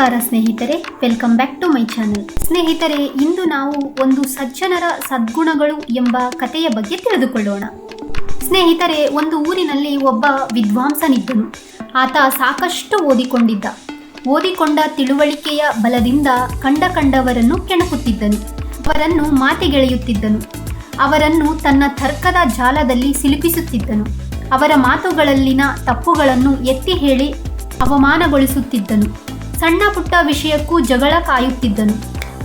ನಮಸ್ಕಾರ ಸ್ನೇಹಿತರೆ welcome back to my channel ಸ್ನೇಹಿತರೆ, ಇಂದು ನಾವು ಒಂದು ಸಜ್ಜನರ ಸದ್ಗುಣಗಳು ಎಂಬ ಕಥೆಯ ಬಗ್ಗೆ ತಿಳಿದುಕೊಳ್ಳೋಣ. ಸ್ನೇಹಿತರೆ, ಒಂದು ಊರಿನಲ್ಲಿ ಒಬ್ಬ ವಿದ್ವಾಂಸನಿದ್ದನು. ಆತ ಸಾಕಷ್ಟು ಓದಿಕೊಂಡಿದ್ದ. ಓದಿಕೊಂಡ ತಿಳುವಳಿಕೆಯ ಬಲದಿಂದ ಕಂಡ ಕಂಡವರನ್ನು ಕೆಣಕುತ್ತಿದ್ದನು. ಅವರನ್ನು ಮಾತಿಗೆಳೆಯುತ್ತಿದ್ದನು. ಅವರನ್ನು ತನ್ನ ತರ್ಕದ ಜಾಲದಲ್ಲಿ ಸಿಲುಕಿಸುತ್ತಿದ್ದನು. ಅವರ ಮಾತುಗಳಲ್ಲಿನ ತಪ್ಪುಗಳನ್ನು ಎತ್ತಿ ಹೇಳಿ ಅವಮಾನಗೊಳಿಸುತ್ತಿದ್ದನು. ಸಣ್ಣ ಪುಟ್ಟ ವಿಷಯಕ್ಕೂ ಜಗಳ ಕಾಯುತ್ತಿದ್ದನು.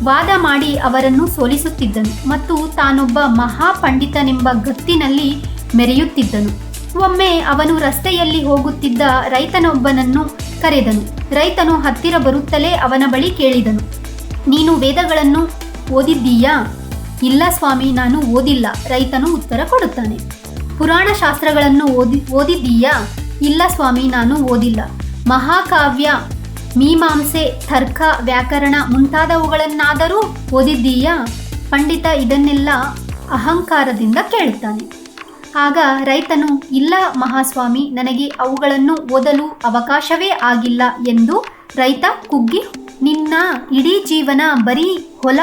ವಾದ ಮಾಡಿ ಅವರನ್ನು ಸೋಲಿಸುತ್ತಿದ್ದನು ಮತ್ತು ತಾನೊಬ್ಬ ಮಹಾಪಂಡಿತನೆಂಬ ಗತ್ತಿನಲ್ಲಿ ಮೆರೆಯುತ್ತಿದ್ದನು. ಒಮ್ಮೆ ಅವನು ರಸ್ತೆಯಲ್ಲಿ ಹೋಗುತ್ತಿದ್ದ ರೈತನೊಬ್ಬನನ್ನು ಕರೆದನು. ರೈತನು ಹತ್ತಿರ ಬರುತ್ತಲೇ ಅವನ ಬಳಿ ಕೇಳಿದನು. ನೀನು ವೇದಗಳನ್ನು ಓದಿದ್ದೀಯಾ? ಇಲ್ಲ ಸ್ವಾಮಿ, ನಾನು ಓದಿಲ್ಲ. ರೈತನು ಉತ್ತರ ಕೊಡುತ್ತಾನೆ. ಪುರಾಣ ಶಾಸ್ತ್ರಗಳನ್ನು ಓದಿ, ಓದಿದ್ದೀಯಾ? ಇಲ್ಲ ಸ್ವಾಮಿ, ನಾನು ಓದಿಲ್ಲ. ಮಹಾಕಾವ್ಯ ಮೀಮಾಂಸೆ, ತರ್ಕ, ವ್ಯಾಕರಣ ಮುಂತಾದವುಗಳನ್ನಾದರೂ ಓದಿದ್ದೀಯಾ? ಪಂಡಿತ ಇದನ್ನೆಲ್ಲ ಅಹಂಕಾರದಿಂದ ಕೇಳುತ್ತಾನೆ. ಆಗ ರೈತನು, ಇಲ್ಲ ಮಹಾಸ್ವಾಮಿ, ನನಗೆ ಅವುಗಳನ್ನು ಓದಲು ಅವಕಾಶವೇ ಆಗಿಲ್ಲ ಎಂದು ರೈತ ಕುಗ್ಗಿ, ನಿನ್ನ ಇಡೀ ಜೀವನ ಬರೀ ಹೊಲ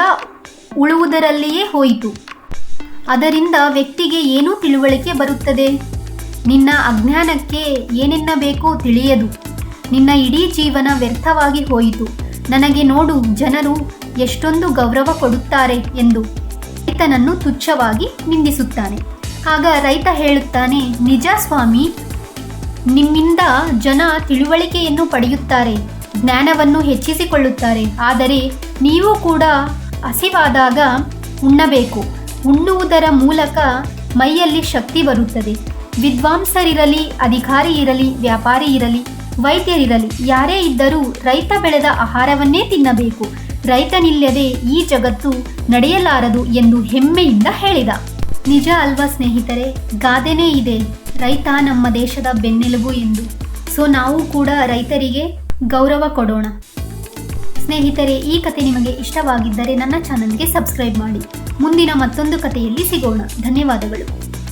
ಉಳುವುದರಲ್ಲಿಯೇ ಹೋಯಿತು. ಅದರಿಂದ ವ್ಯಕ್ತಿಗೆ ಏನೂ ತಿಳುವಳಿಕೆ ಬರುತ್ತದೆ? ನಿನ್ನ ಅಜ್ಞಾನಕ್ಕೆ ಏನೆನ್ನಬೇಕೋ ತಿಳಿಯದು. ನಿನ್ನ ಇಡೀ ಜೀವನ ವ್ಯರ್ಥವಾಗಿ ಹೋಯಿತು. ನನಗೆ ನೋಡು, ಜನರು ಎಷ್ಟೊಂದು ಗೌರವ ಕೊಡುತ್ತಾರೆ ಎಂದು ರೈತನನ್ನು ತುಚ್ಛವಾಗಿ ನಿಂದಿಸುತ್ತಾನೆ. ಆಗ ರೈತ ಹೇಳುತ್ತಾನೆ, ನಿಜ ಸ್ವಾಮಿ, ನಿಮ್ಮಿಂದ ಜನ ತಿಳುವಳಿಕೆಯನ್ನು ಪಡೆಯುತ್ತಾರೆ, ಜ್ಞಾನವನ್ನು ಹೆಚ್ಚಿಸಿಕೊಳ್ಳುತ್ತಾರೆ. ಆದರೆ ನೀವು ಕೂಡ ಹಸಿವಾದಾಗ ಉಣ್ಣಬೇಕು. ಉಣ್ಣುವುದರ ಮೂಲಕ ಮೈಯಲ್ಲಿ ಶಕ್ತಿ ಬರುತ್ತದೆ. ವಿದ್ವಾಂಸರಿರಲಿ, ಅಧಿಕಾರಿ ಇರಲಿ, ವ್ಯಾಪಾರಿ ಇರಲಿ ವೈದ್ಯರಿರಲಿ, ಯಾರೇ ಇದ್ದರೂ ರೈತ ಬೆಳೆದ ಆಹಾರವನ್ನೇ ತಿನ್ನಬೇಕು. ರೈತನಿಲ್ಲದೆ ಈ ಜಗತ್ತು ನಡೆಯಲಾರದು ಎಂದು ಹೆಮ್ಮೆಯಿಂದ ಹೇಳಿದ. ನಿಜ ಅಲ್ವಾ ಸ್ನೇಹಿತರೆ, ಗಾದೆನೇ ಇದೆ, ರೈತ ನಮ್ಮ ದೇಶದ ಬೆನ್ನೆಲುಬು ಎಂದು. ಸೊ ನಾವು ಕೂಡ ರೈತರಿಗೆ ಗೌರವ ಕೊಡೋಣ. ಸ್ನೇಹಿತರೆ, ಈ ಕತೆ ನಿಮಗೆ ಇಷ್ಟವಾಗಿದ್ದರೆ ನನ್ನ ಚಾನಲ್ಗೆ ಸಬ್ಸ್ಕ್ರೈಬ್ ಮಾಡಿ. ಮುಂದಿನ ಮತ್ತೊಂದು ಕಥೆಯಲ್ಲಿ ಸಿಗೋಣ. ಧನ್ಯವಾದಗಳು.